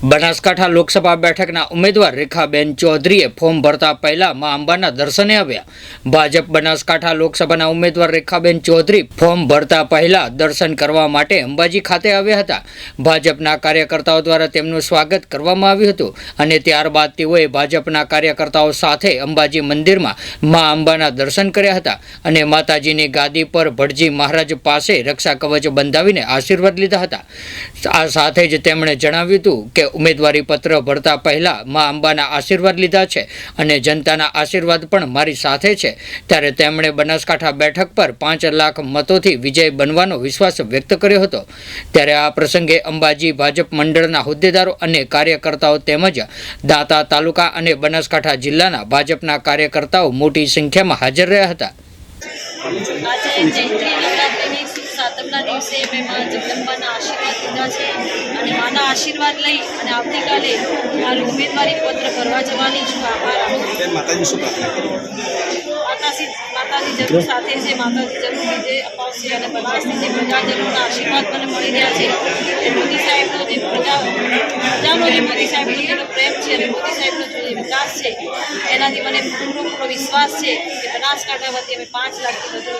બનાસકાંઠા લોકસભા બેઠકના ઉમેદવાર રેખાબેન ચૌધરીએ ફોર્મ ભરતા પહેલા મા અંબાના દર્શને આવ્યા. ભાજપ બનાસકાંઠા લોકસભાના ઉમેદવાર રેખાબેન ચૌધરી ફોર્મ ભરતા પહેલા દર્શન કરવા માટે અંબાજી ખાતે આવ્યા હતા. ભાજપના કાર્યકર્તાઓ દ્વારા તેમનું સ્વાગત કરવામાં આવ્યું હતું અને ત્યારબાદ તેઓએ ભાજપના કાર્યકર્તાઓ સાથે અંબાજી મંદિરમાં મા અંબાના દર્શન કર્યા હતા અને માતાજીની ગાદી પર ભટજી મહારાજ પાસે રક્ષા કવચ બંધાવીને આશીર્વાદ લીધા હતા. આ સાથે જ તેમણે જણાવ્યું હતું કે ઉમેદવારી પત્ર ભરતા પહેલા મા અંબાના આશીર્વાદ લીધા છે અને જનતાના આશીર્વાદ પણ મારી સાથે છે. ત્યારે તેમણે બનાસકાંઠા બેઠક પર પાંચ લાખ મતોથી વિજય બનવાનો વિશ્વાસ વ્યક્ત કર્યો હતો. ત્યારે આ પ્રસંગે અંબાજી ભાજપ મંડળના હોદ્દેદારો અને કાર્યકર્તાઓ તેમજ દાંતા તાલુકા અને બનાસકાંઠા જિલ્લાના ભાજપના કાર્યકર્તાઓ મોટી સંખ્યામાં હાજર રહ્યા હતા. સાતમના દિવસે મેં મા જગદંબાના આશીર્વાદ લીધા છે અને આશીર્વાદ લઈ અને આવતીકાલે મારું ઉમેદવારી પત્ર ભરવા જવાની છું. આભાર. માતાજી શું માતાજી માતાજી જરૂર સાથે છે. માતાજી જરૂર વિજય અપાવશે અને બનાસની જે પ્રજાજનોના આશીર્વાદ મને મળી રહ્યા છે એ મોદી સાહેબનો જે પ્રજા પ્રજાનો જે મોદી સાહેબનો જેનો પ્રેમ છે અને મોદી સાહેબનો જે વિકાસ છે એનાથી મને પૂરો પૂરો વિશ્વાસ છે કે બનાસકાંઠા વતી અમે પાંચ લાખથી વધુ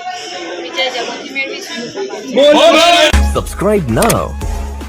વિજય જરૂરથી મેળવીશું. Subscribe now